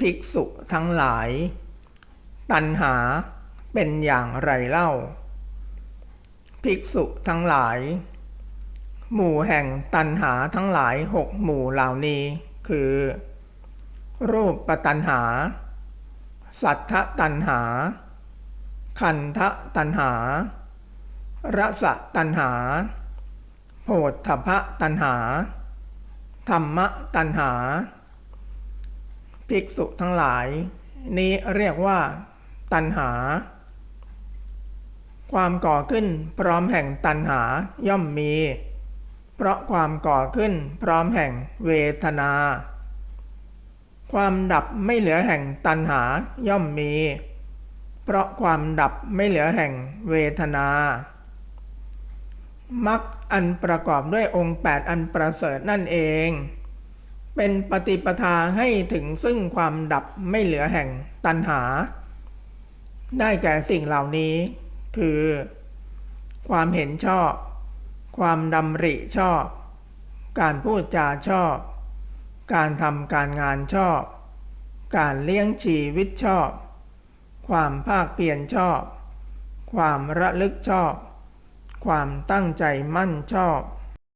ภิกษุทั้งหลาย ตัณหาเป็นอย่างไรเล่า ภิกษุทั้งหลาย หมู่แห่งตัณหาทั้งหลายหกหมู่เหล่านี้ คือ รูปปตัณหา สัทธตัณหา คันทะตัณหา รสตัณหา โพธพะตัณหา ธรรมะตัณหา ภิกษุทั้งหลาย นี้เรียกว่า ตัณหา ความก่อขึ้นพร้อมแห่งตัณหาย่อมมี เพราะความก่อขึ้นพร้อมแห่งเวทนา ความดับไม่เหลือแห่งตัณหาย่อมมี เพราะความดับไม่เหลือแห่งเวทนามักอันประกอบด้วยองค์ 8 อันประเสริฐนั่นเอง เป็นปฏิปทาให้ถึงซึ่งความดับไม่เหลือแห่งตัณหา ได้แก่สิ่งเหล่านี้ คือ ความเห็นชอบ ความดำริชอบ การพูดจาชอบ การทำการงานชอบ การเลี้ยงชีวิตชอบ ความภาคเปลี่ยนชอบ ความระลึกชอบ ความตั้งใจมั่นชอบ